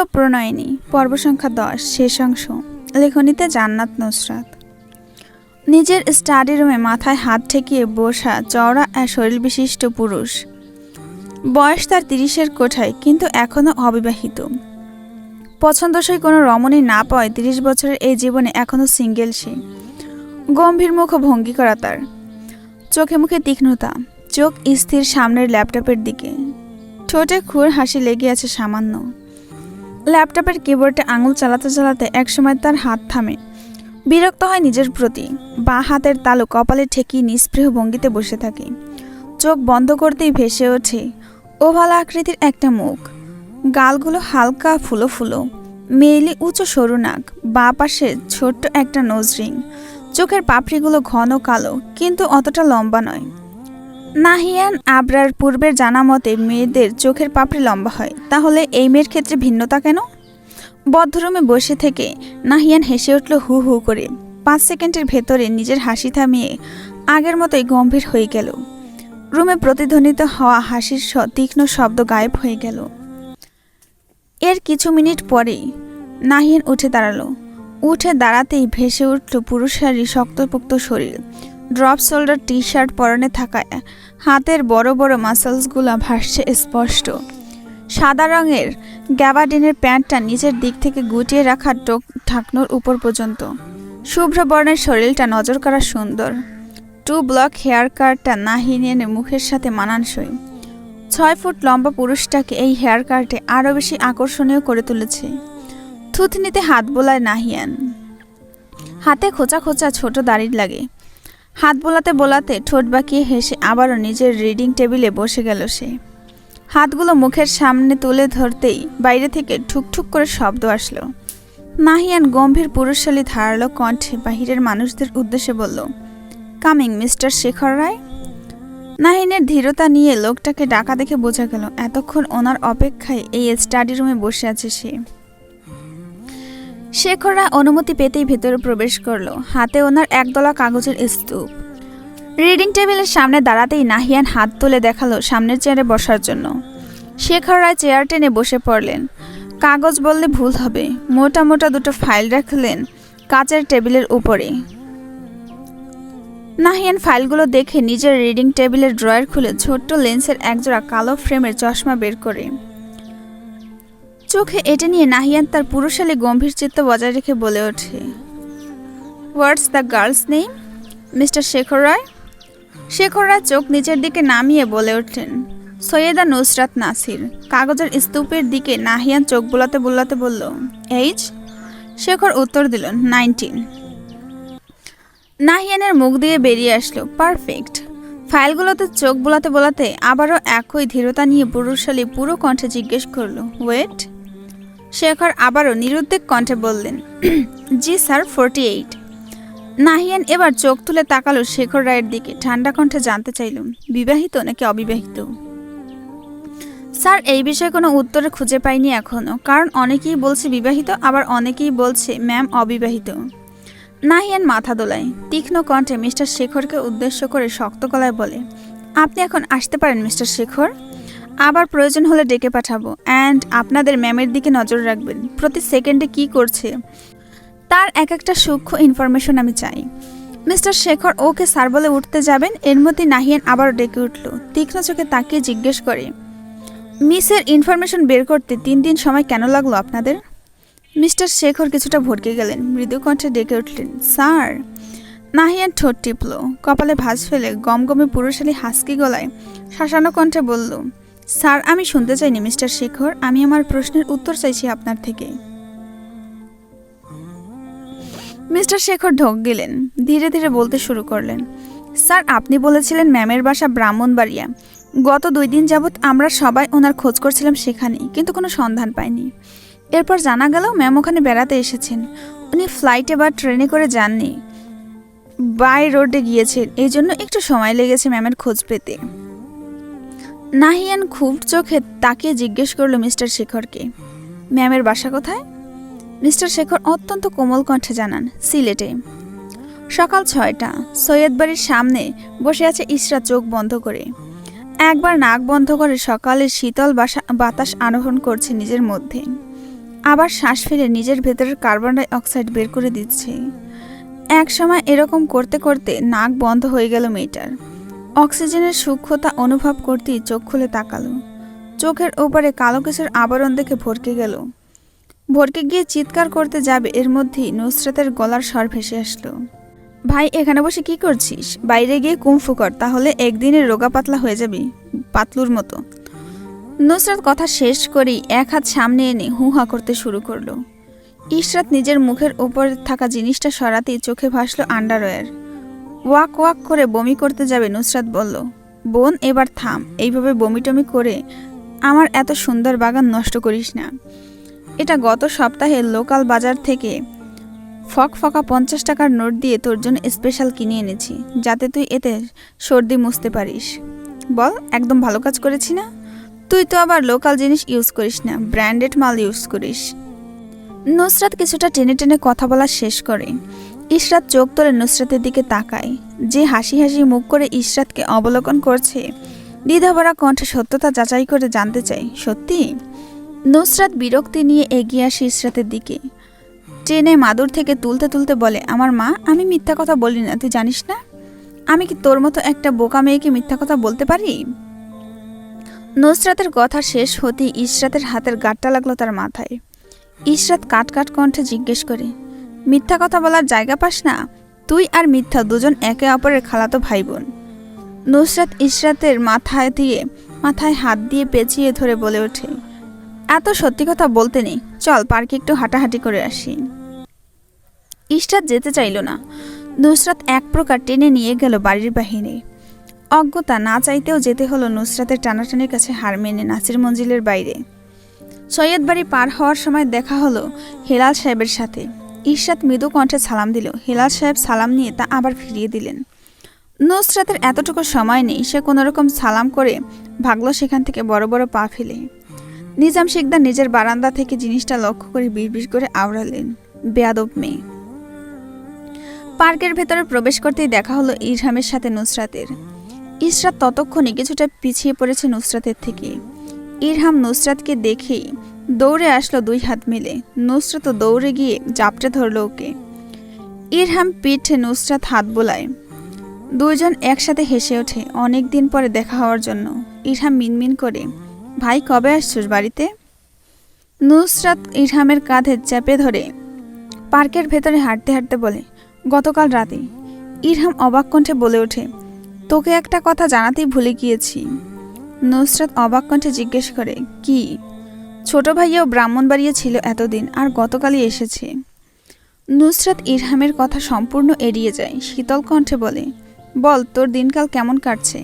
প্রিয় প্রণয়িনী, পর্ব সংখ্যা দশ, শেষ অংশ। লেখনীতে জান্নাত নুসরাত। নিজের স্টাডি রুমে মাথায় হাত ঠেকিয়ে বসা চওড়া শরীর বিশিষ্ট পুরুষ। বয়স তার তিরিশের কোঠায়, কিন্তু এখনও অবিবাহিত। পছন্দসই কোনো রমণী না পাওয়ায় তিরিশ বছরের এই জীবনে এখনও সিঙ্গেল সে। গম্ভীর মুখ ভঙ্গি করা তার। চোখে মুখে তীক্ষ্ণতা, চোখ স্থির সামনের ল্যাপটপের দিকে। ঠোঁটে খুর হাসি লেগে আছে সামান্য। ল্যাপটপের কিবোর্ডে আঙুল চালাতে চালাতে একসময় তার হাত থামে। বিরক্ত হয় নিজের প্রতি। বা হাতের তালু কপালে ঠেকিয়ে নিস্পৃহ ভঙ্গিতে বসে থাকে। চোখ বন্ধ করতেই ভেসে ওঠে ওভাল আকৃতির একটা মুখ। গালগুলো হালকা ফুলো ফুলো। মেয়েলি উঁচু সরু নাক। বা পাশে ছোট্ট একটা নোজ রিং। চোখের পাপড়িগুলো ঘন কালো, কিন্তু অতটা লম্বা নয়। নাহিয়ান আবরার পূর্বের জানা মতে মেয়েদের চোখের পাপড়ি লম্বা হয়, তাহলে এই মেয়ের ক্ষেত্রে ভিন্নতা কেন? বদ্ধরুমে বসে থেকে নাহিয়ান হেসে উঠল হু হু করে। পাঁচ সেকেন্ডের ভেতরে নিজের হাসি থামিয়ে আগের মতোই গম্ভীর হয়ে গেল। রুমে প্রতিধ্বনিত হওয়া হাসির তীক্ষ্ণ শব্দ গায়েব হয়ে গেল। এর কিছু মিনিট পরেই নাহিয়ান উঠে দাঁড়াল। উঠে দাঁড়াতেই ভেসে উঠল পুরুষারী শক্তপোক্ত শরীর। ড্রপ শোল্ডার টি শার্ট পরনে থাকায় হাতের বড় বড় মাসলসগুলো ভাসছে স্পষ্ট। সাদা রঙের গ্যাবাডিনের প্যান্টটা নিচের দিক থেকে গুটিয়ে রাখা টোক ঢাকনোর উপর পর্যন্ত। শুভ্র বর্ণের শরীরটা নজর করা সুন্দর। টু ব্লক হেয়ার কাটটা নাহিনের মুখের সাথে মানানসই। ছয় ফুট লম্বা পুরুষটাকে এই হেয়ার কাটে আরও বেশি আকর্ষণীয় করে তুলেছে। থুতনিতে হাত বোলায় নাহিয়ান। হাতে খোঁচা খোঁচা ছোট দাড়ির লাগে। হাত বোলাতে বোলাতে ঠোঁট বাঁকিয়ে হেসে আবারও নিজের রিডিং টেবিলে বসে গেল সে। হাতগুলো মুখের সামনে তুলে ধরতেই বাইরে থেকে ঠুকঠুক করে শব্দ আসলো। নাহিয়ান গম্ভীর পুরুষশালী ধারালো কণ্ঠে বাহিরের মানুষদের উদ্দেশ্যে বলল, কামিং, মিস্টার শেখর রায়? নাহিনের ধীরতা নিয়ে লোকটাকে ডাকা দেখে বোঝা গেল, এতক্ষণ ওনার অপেক্ষায় এই স্টাডি রুমে বসে আছে সে। শেখর রায় অনুমতি পেতেই ভেতরে প্রবেশ করল। হাতে ওনার একদলা কাগজের স্তূপ। রিডিং টেবিলের সামনে দাঁড়াতেই নাহিয়ান হাত তুলে দেখাল সামনের চেয়ারে বসার জন্য। শেখর রায় চেয়ার টেনে বসে পড়লেন। কাগজ বললে ভুল হবে। মোটা মোটা দুটো ফাইল রাখলেন কাচের টেবিলের উপরে। নাহিয়ান ফাইলগুলো দেখে নিজের রিডিং টেবিলের ড্রয়ার খুলে ছোট্ট লেন্সের একজোড়া কালো ফ্রেমের চশমা বের করে চোখে এটা নিয়ে নাহিয়ান তার পুরুষালী গম্ভীর চিত্ত বজায় রেখে বলে ওঠে। What's the girl's name mister Shekhar Roy Shekhar Roy চোখ নিচের দিকে নামিয়ে বলে ওঠেন। সৈয়দা নুসরাত নাসির কাগজের স্তূপের দিকে নাহিয়ান চোখ বোলাতে বোলাতে বলল এইজ শেখর উত্তর দিল নাইনটিন নাহিয়ানের মুখ দিয়ে বেরিয়ে আসলো পারফেক্ট ফাইলগুলোতে চোখ বোলাতে বোলাতে আবারও একই ধীরতা নিয়ে পুরুষালী পুরো কণ্ঠে জিজ্ঞেস করল ওয়েট শেখর আবারও নিরুদ্বেগ কণ্ঠে বললেন, জি স্যার ফোরটি এইট নাহিয়ান এবার চোখ তুলে তাকালো শেখর রায়ের দিকে, ঠান্ডা কণ্ঠে জানতে চাইল বিবাহিত নাকি অবিবাহিত? স্যার, এই বিষয়ে কোনো উত্তর খুঁজে পাইনি এখনও কারণ অনেকেই বলছে বিবাহিত, আবার অনেকেই বলছে ম্যাম অবিবাহিত। নাহিয়ান মাথা দোলায়, তীক্ষ্ণ কণ্ঠে মিস্টার শেখরকে উদ্দেশ্য করে শক্ত গলায় বলে, আপনি এখন আসতে পারেন মিস্টার শেখর? আবার প্রয়োজন হলে ডেকে পাঠাবো। অ্যান্ড আপনাদের ম্যামের দিকে নজর রাখবেন। প্রতি সেকেন্ডে কি করছে? তার এক একটা সূক্ষ্ম ইনফরমেশন আমি চাই। মিস্টার শেখর ওকে স্যার বলে উঠতে যাবেন। এর মধ্যে নাহিয়ান আবার ডেকে উঠল। তীক্ষ্ণ চোখে তাকিয়ে জিজ্ঞেস করে, মিসের ইনফরমেশন বের করতে তিন দিন সময় কেন লাগল আপনাদের? মিস্টার শেখর কিছুটা ভটকে গেলেন। মৃদু কণ্ঠে ডেকে উঠলেন, স্যার। নাহিয়ান ঠোঁট টিপল। কপালে ভাঁজ ফেলে গমগমে পুরুষালী হাসকি গলায় শাসানো কণ্ঠে বলল স্যার, আমি শুনতে চাইনি, মিস্টার শেখর। আমি আমার প্রশ্নের উত্তর চাইছি আপনার থেকে। মিস্টার শেখর ঢোক গেলেন, ধীরে ধীরে বলতে শুরু করলেন, স্যার, আপনি বলেছিলেন ম্যামের বাসা ব্রাহ্মণবাড়িয়া। গত দুই দিন যাবৎ আমরা সবাই ওনার খোঁজ করছিলাম সেখানেই, কিন্তু কোনো সন্ধান পাইনি। এরপর জানা গেল ম্যাম ওখানে বেড়াতে এসেছেন। উনি ফ্লাইটে বা ট্রেনে করে যাননি। বাই রোডে গিয়েছেন, এই জন্য একটু সময় লেগেছে ম্যামের খোঁজ পেতে। নাহিয়ান খুব চোখে তাকিয়ে জিজ্ঞেস করল মিস্টার শেখরকে। ম্যামের বাসা কোথায়? মিস্টার শেখর অত্যন্ত কোমল কণ্ঠে জানান, সিলেটে। সকাল ছয়টা, সৈয়দ বাড়ির সামনে বসে আছে ইসরা চোখ বন্ধ করে। একবার নাক বন্ধ করে সকালের শীতল বাসা বাতাস আরোহণ করছে নিজের মধ্যে। আবার শ্বাস ফেলে নিজের ভেতরের কার্বন ডাই অক্সাইড বের করে দিচ্ছে। এক সময় এরকম করতে করতে নাক বন্ধ হয়ে গেল মেয়েটার। অক্সিজেনের সূক্ষ্মতা অনুভব করতেই চোখ খুলে তাকালো। চোখের ওপারে কালো কিছুর আবরণ দেখে ভরকে গেল। ভরকে গিয়ে চিৎকার করতে যাবে, এর মধ্যেই নুসরাতের গলার স্বর ভেসে আসলো। ভাই, এখানে বসে কি করছিস? বাইরে গিয়ে কুমফু কর, তাহলে একদিনে রোগা পাতলা হয়ে যাবি, পাতলুর মতো। নুসরাত কথা শেষ করেই এক হাত সামনে এনে হু হা করতে শুরু করল। ইশরাত নিজের মুখের ওপর থাকা জিনিসটা সরাতেই চোখে ভাসলো আন্ডারওয়্যার। ওয়াক ওয়াক করে বমি করতে যাবে, নুসরাত বলল। বোন, এবার থাম। এইভাবে বমি টমি করে আমার এত সুন্দর বাগান নষ্ট করিস না। এটা গত সপ্তাহে লোকাল বাজার থেকে ফক ফকা পঞ্চাশ টাকার নোট দিয়ে তোর জন্য স্পেশাল কিনে এনেছি, যাতে তুই এতে সর্দি মুছতে পারিস। বল, একদম ভালো কাজ করেছি না? তুই তো আবার লোকাল জিনিস ইউজ করিস না ব্র্যান্ডেড মাল ইউজ করিস। নুসরাত কিছুটা টেনে টেনে কথা বলা শেষ করে। ইশরাত চোখ তোলে নুসরাতের দিকে তাকায়। যে হাসি হাসি মুখ করে ইশরাতকে অবলোকন করছে, দ্বিধাভরা কণ্ঠে সত্যতা যাচাই করে জানতে চাই সত্যি? নুসরাত বিরক্তি নিয়ে এগিয়ে আসে ইশরাতের দিকে। ট্রেনে মাদুর থেকে তুলতে তুলতে বলে, আমার মা, আমি মিথ্যা কথা বলি না, তুই জানিস না? আমি কি তোর মতো একটা বোকা মেয়েকে মিথ্যা কথা বলতে পারি? নুসরাতের কথা শেষ হতেই ইশরাতের হাতের গাঁটটা লাগল তার মাথায়। ইশরাত কাট কাট কণ্ঠে জিজ্ঞেস করে মিথ্যা কথা বলার জায়গা পাস না। তুই আর মিথ্যা দুজন একে অপরের খালাতো ভাই বোন নুসরাত ইশরাতের মাথায় দিয়ে, মাথায় হাত দিয়ে পেঁচিয়ে ধরে বলে ওঠে, এত সত্যি কথা বলতে নেই। চল পার্কে একটু হাঁটাহাঁটি করে আসি। ইশরাত যেতে চাইল না। নুসরাত এক প্রকার টেনে নিয়ে গেল বাড়ির বাহিরে। অজ্ঞতা না চাইতেও যেতে হলো নুসরাতের টানাটানির কাছে হার মেনে নাসির মঞ্জিলের বাইরে। সৈয়দ বাড়ি পার হওয়ার সময় দেখা হলো হেলাল সাহেবের সাথে। ইশরাত মৃদু কণ্ঠে সালাম দিল। হেলাল সাহেব সালাম নিয়ে তা আবার ফিরিয়ে দিলেন। নুসরাতের এতটুকু সময় নেই, সে কোনোরকম সালাম করে ভাগলো সেখান থেকে বড় বড় পা ফেলে। নিজাম শেখদার নিজের বারান্দা থেকে জিনিসটা লক্ষ্য করে বিড়বিড় করে আওড়ালেন। বেয়াদব মেয়ে। পার্কের ভেতরে প্রবেশ করতেই দেখা হলো ইরহামের সাথে নুসরাতের। ইসরাত ততক্ষণে কিছুটা পিছিয়ে পড়েছে নুসরাতের থেকে। ইরহাম নুসরাতকে দেখেই দৌড়ে আসলো দুই হাত মিলে। নুসরাত দৌড়ে গিয়ে জাপটে ধরলো ওকে। ইরহাম পিঠে নুসরাত হাত বোলায়। দুইজন একসাথে হেসে ওঠে অনেক দিন পরে দেখা হওয়ার জন্য। ইরহাম মিনমিন করে, ভাই, কবে আসছিস বাড়িতে? নুসরাত ইরহামের কাঁধে চেপে ধরে পার্কের ভেতরে হাঁটতে হাঁটতে বলে, গতকাল রাতে। ইরহাম অবাক কণ্ঠে বলে ওঠে, তোকে একটা কথা জানাতেই ভুলে গিয়েছি। নুসরাত অবাক কণ্ঠে জিজ্ঞেস করে, কি? ছোট ভাইয়াও ব্রাহ্মণবাড়িয়ে ছিল এতদিন, আর গতকালই এসেছে। নুসরাত ইরহামের কথা সম্পূর্ণ এড়িয়ে যায়, শীতল কণ্ঠে বলে, বল, তোর দিনকাল কেমন কাটছে?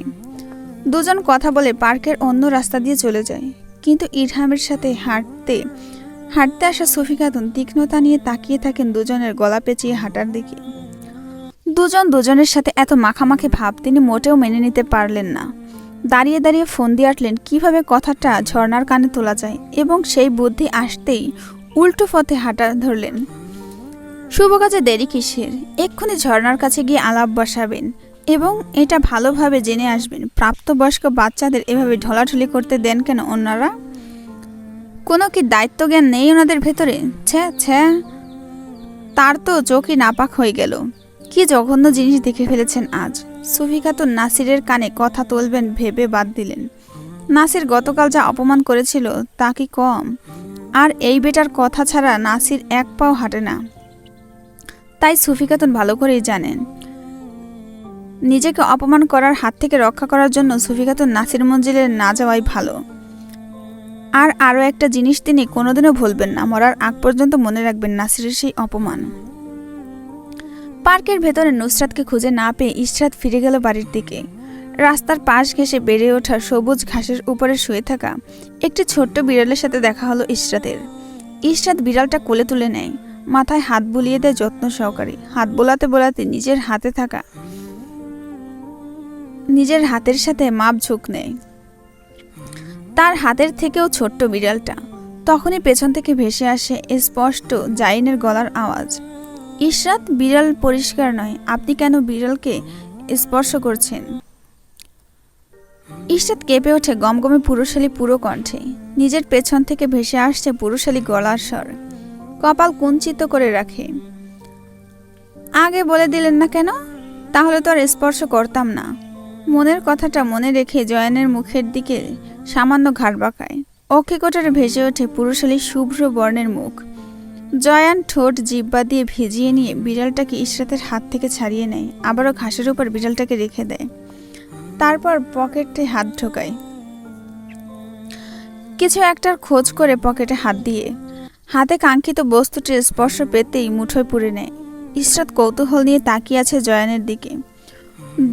দুজন কথা বলে পার্কের অন্য রাস্তা দিয়ে চলে যায়, কিন্তু ইরহামের সাথে হাঁটতে হাঁটতে আসা সফি খাতুন তীক্ষ্ণতা নিয়ে তাকিয়ে থাকেন দুজনের গলা পেঁচিয়ে হাঁটার দিকে। দুজন দুজনের সাথে এত মাখামাখি ভাব তিনি মোটেও মেনে নিতে পারলেন না। দাঁড়িয়ে দাঁড়িয়ে ফোন দিয়ে আটলেন কীভাবে কথাটা ঝর্নার কানে তোলা যায়? এবং সেই বুদ্ধি আসতেই উল্টো পথে হাঁটা ধরলেন। শুভ কাজে দেরি কিসের? এক্ষুনি ঝর্নার কাছে গিয়ে আলাপ বসাবেন এবং এটা ভালোভাবে জেনে আসবেন। প্রাপ্তবয়স্ক বাচ্চাদের এভাবে ঢলাঢলি করতে দেন কেন অন্যরা? কোনো কি দায়িত্ব জ্ঞান নেই ওনাদের ভেতরে? ছ্যা ছ্যা তার তো চোখই নাপাক হয়ে গেল। কি জঘন্য জিনিস দেখে ফেলেছেন আজ? সুফিকা তো নাসিরের কানে কথা তুলবেন ভেবে বাদ দিলেন। নাসির গতকাল যা অপমান করেছিল তা কি কম? আর এই বেটার কথা ছাড়া নাসির এক পাও হাঁটে না। তাই সুফিকাতুন ভালো করেই জানেন। নিজেকে অপমান করার হাত থেকে রক্ষা করার জন্য সুফিকাতুন নাসির মঞ্জিলে না যাওয়াই ভালো। আর আরও একটা জিনিস তিনি কোনোদিনও ভুলবেন না, মরার আগ পর্যন্ত মনে রাখবেন নাসিরের সেই অপমান। পার্কের ভেতরে নুসরাতকে খুঁজে না পেয়ে ইশরাত ফিরে গেল বাড়ির দিকে। রাস্তার পাশ ঘেঁষে বেড়ে ওঠা সবুজ ঘাসের উপরে শুয়ে থাকা একটি ছোট্ট বিড়ালের সাথে দেখা হলো ইশরাতের। ইশরাত বিড়ালটা কোলে তুলে নেয়, মাথায় হাত বুলিয়ে দেয় যত্ন সহকারে। হাত বোলাতে বোলাতে নিজের হাতে থাকা নিজের হাতের সাথে মাপ ঝুঁক নেয়। তার হাতের থেকেও ছোট্ট বিড়ালটা। তখনই পেছন থেকে ভেসে আসে স্পষ্ট জাইনের গলার আওয়াজ। ইশরাত বিড়াল পরিষ্কার নয়, আপনি কেন বিড়ালকে স্পর্শ করছেন? ইশরাত কেঁপে ওঠে গমগমে পুরুষালী পুরো কণ্ঠে। নিজের পেছন থেকে ভেসে আসছে পুরুষালী গলার স্বর। কপাল কুঞ্চিত করে রাখে। আগে বলে দিলেন না কেন? তাহলে তো আর স্পর্শ করতাম না। মনের কথাটা মনে রেখে জয়ানের মুখের দিকে সামান্য ঘাড় বাঁকায়। অক্ষে কোটারে ভেসে ওঠে পুরুষালী শুভ্র বর্ণের মুখ। জয়ান ঠোঁট জিব্বা দিয়ে ভিজিয়ে নিয়ে বিড়ালটাকে ইশরাতের হাত থেকে ছাড়িয়ে নেয়, আবারও ঘাসের উপর বিড়ালটাকে রেখে দেয়। তারপর পকেটে হাত ঢোকায়। কিছু একটার খোঁজ করে পকেটে হাত দিয়ে। হাতে কাঙ্ক্ষিত বস্তুটির স্পর্শ পেতেই মুঠোয় পুড়ে নেয়। ইশরাত কৌতূহল নিয়ে তাকিয়ে আছে জয়ানের দিকে।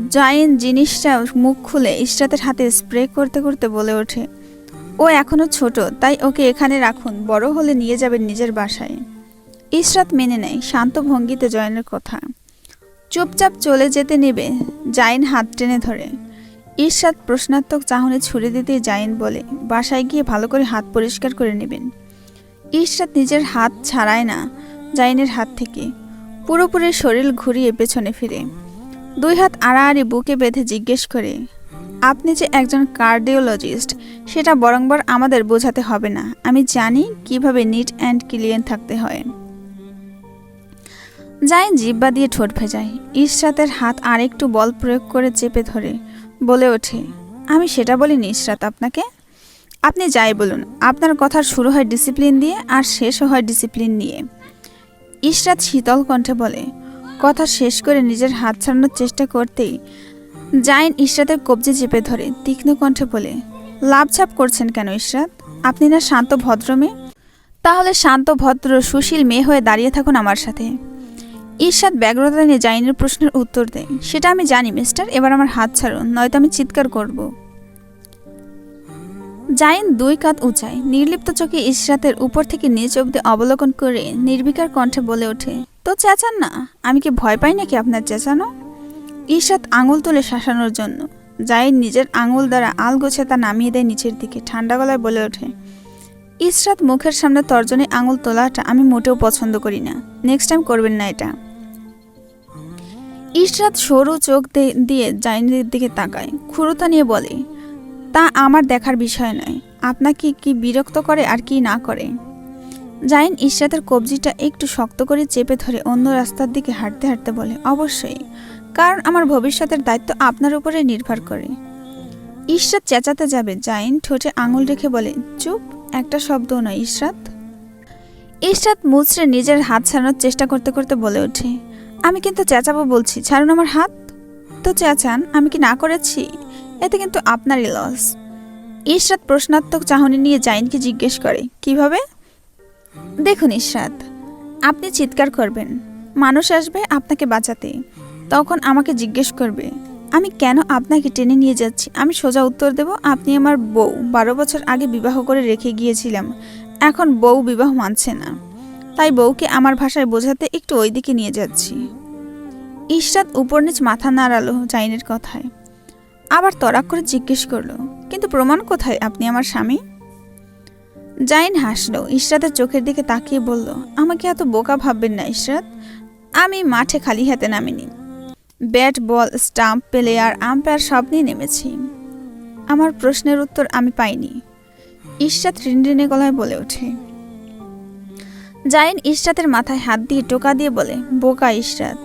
জয়েন জিনিসটা মুখ খুলে ইশরাতের হাতে স্প্রে করতে করতে বলে ওঠে। ও এখনও ছোট, তাই ওকে এখানে রাখুন, বড় হলে নিয়ে যাবেন নিজের বাসায়। ইশরাত মেনে নেয়, শান্ত ভঙ্গিতে জয়নের কথা। চুপচাপ চলে যেতে নেবে, জাইন হাত টেনে ধরে। ঈর্ষাদ প্রশ্নাত্মক চাহনি ছুড়ে দিতেই জাইন বলে, বাসায় গিয়ে ভালো করে হাত পরিষ্কার করে নেবেন। ঈর্ষাদ নিজের হাত ছাড়ায় না, জাইনের হাত থেকে। পুরোপুরি শরীর ঘুরিয়ে পেছনে ফিরে। দুই হাত আড়াআড়ি বুকে বেঁধে জিজ্ঞেস করে আপনি যে একজন কার্ডিওলজিস্ট, সেটা বরংবার আমাদের বোঝাতে হবে না। আমি জানি কীভাবে নিট অ্যান্ড ক্লিয়ান থাকতে হয়। যাই জিব্বা দিয়ে ঠোঁট ভেজায় ইশরাতের হাত আরেকটু বল প্রয়োগ করে চেপে ধরে। বলে ওঠে, আমি সেটা বলিনি ইশরাত আপনাকে? আপনি যাই বলুন, আপনার কথা শুরু হয় ডিসিপ্লিন দিয়ে আর শেষও হয় ডিসিপ্লিন নিয়ে। ইশরাত শীতল কণ্ঠে বলে, কথা শেষ করে নিজের হাত ছাড়ানোর চেষ্টা করতেই জাইন ইশরাতের কবজি চেপে ধরে তীক্ষ্ণ কণ্ঠে বলে লাভছাপ করছেন কেন ইশরাত? আপনি না শান্ত ভদ্র মেয়ে? তাহলে শান্ত, ভদ্র, সুশীল মেয়ে হয়ে দাঁড়িয়ে থাকুন আমার সাথে। ঈর্ষাদ ব্যগ্রতা নিয়ে জাইনের প্রশ্নের উত্তর দেয়, সেটা আমি জানি, মিস্টার, এবার আমার হাত ছাড়ুন নয়তো আমি চিৎকার করব। জাইন দুই কাত উঁচায়, নির্লিপ্ত চোখে ইশরাতের উপর থেকে নিচ অব্দি অবলোকন করে নির্বিকার কণ্ঠে বলে ওঠে, তো চেঁচান না, আমি কি ভয় পাই নাকি আপনার চেঁচানো? ঈশাত আঙুল তুলে শাসানোর জন্য। জাইন নিজের আঙুল দ্বারা আল গোছে তা নামিয়ে দেয় নিচের দিকে, ঠান্ডা গলায় বলে ওঠে ইশরাত মুখের সামনে তর্জনী আঙুল তোলাটা আমি মোটেও পছন্দ করি না। নেক্সট টাইম করবেন না এটা। ইশরাত সরু চোখ দিয়ে জাইনের দিকে তাকায় খুরুতা নিয়ে বলে, তা আমার দেখার বিষয় নয়। আপনাকে কি বিরক্ত করে আর কি না করে? জাইন ইশরাতের কবজিটা একটু শক্ত করে চেপে ধরে অন্য রাস্তার দিকে হাঁটতে হাঁটতে বলে, অবশ্যই। কারণ আমার ভবিষ্যতের দায়িত্ব আপনার উপরে নির্ভর করে। ইশরাত চেঁচাতে যাবে, জাইন ঠোঁটে আঙুল রেখে বলে, চুপ, একটা শব্দও নয়, ইশরাত। ইশরাত মুচড়ে নিজের হাত ছাড়ানোর চেষ্টা করতে করতে বলে ওঠে, আমি কিন্তু চেঁচাবো বলছি, ছাড়ুন আমার হাত? তো চেঁচান, আমি কি না করেছি? এতে কিন্তু আপনারই লস ইশরাত প্রশ্নাত্মক চাহনি নিয়ে জাইনকে জিজ্ঞেস করে, কীভাবে? দেখুন ইশরাত, আপনি চিৎকার করবেন। মানুষ আসবে আপনাকে বাঁচাতে। তখন আমাকে জিজ্ঞেস করবে, আমি কেন আপনাকে টেনে নিয়ে যাচ্ছি? আমি সোজা উত্তর দেব, আপনি আমার বউ। বারো বছর আগে বিবাহ করে রেখে গিয়েছিলাম। এখন বউ বিবাহ মানছে না। তাই বউকে আমার ভাষায় বোঝাতে একটু ওই দিকে নিয়ে যাচ্ছি। ইশরাত উপর নিচ মাথা নাড়ালো জাইনের কথায়। আবার তরাক করে জিজ্ঞেস করল, কিন্তু প্রমাণ কোথায়? আপনি আমার স্বামী? জাইন হাসলো। ইশরাতের চোখের দিকে তাকিয়ে বলল, আমাকে এত বোকা ভাববেন না ইশরাত। আমি মাঠে খালি হাতে নামিনি। Bat ball stump, player, umpire সব নিয়ে নেমেছি। আমার প্রশ্নের উত্তর আমি পাইনি। ইশরাত রিনরিনে গলায় বলে ওঠে। জাইন ইশরাতের মাথায় হাত দিয়ে টোকা দিয়ে বলে, বোকা ইশরাত।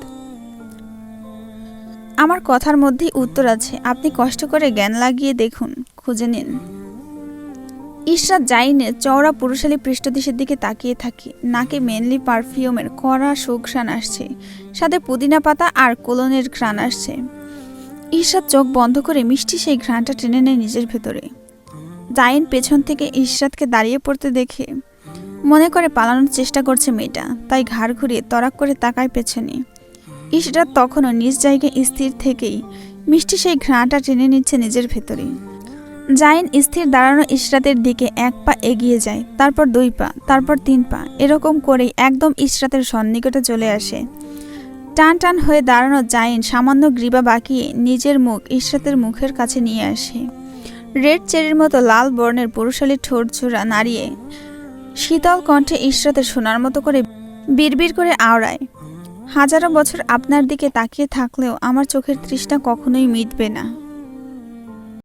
আমার কথার মধ্যেই উত্তর আছে। আপনি কষ্ট করে জ্ঞান লাগিয়ে দেখুন, খুঁজে নিন। ইশরাত জাইনে চওড়া পুরুষালী পৃষ্ঠদেশের দিকে তাকিয়ে থাকি। নাকে মেনলি পারফিউমের কড়া সুঘ্রাণ আসছে। সাথে পুদিনা পাতা আর কোলনের ঘ্রাণ আসছে। ইশরাত চোখ বন্ধ করে মিষ্টি সেই ঘ্রাণটা টেনে নেয় নিজের ভেতরে। জাইন পেছন থেকে ইশরাতকে দাঁড়িয়ে পড়তে দেখে মনে করে পালানোর চেষ্টা করছে মেয়েটা, তাই ঘাড় ঘুরিয়ে তরাক করে তাকায় পেছনে। ইশরাত তখনও নিজ জায়গায় স্থির থেকেই মিষ্টি সেই ঘ্রাণটা টেনে নিচ্ছে নিজের ভেতরে। জাইন স্থির দাঁড়ানো ইশরাতের দিকে এক পা এগিয়ে যায়, তারপর দুই পা, তারপর তিন পা, এরকম করেই একদম ইশরাতের সন্নিকটে চলে আসে। টান টান হয়ে দাঁড়ানো জাইন সামান্য গ্রীবা বাঁকিয়ে নিজের মুখ ইশরাতের মুখের কাছে নিয়ে আসে। রেড চেরির মতো লাল বর্ণের পুরুষালী ঠোঁট ছোড়া নাড়িয়ে শীতল কণ্ঠে ইশরাতের শোনার মতো করে বিড়বিড় করে আওড়ায়, হাজারো বছর আপনার দিকে তাকিয়ে থাকলেও আমার চোখের তৃষ্ণা কখনোই মিটবে না।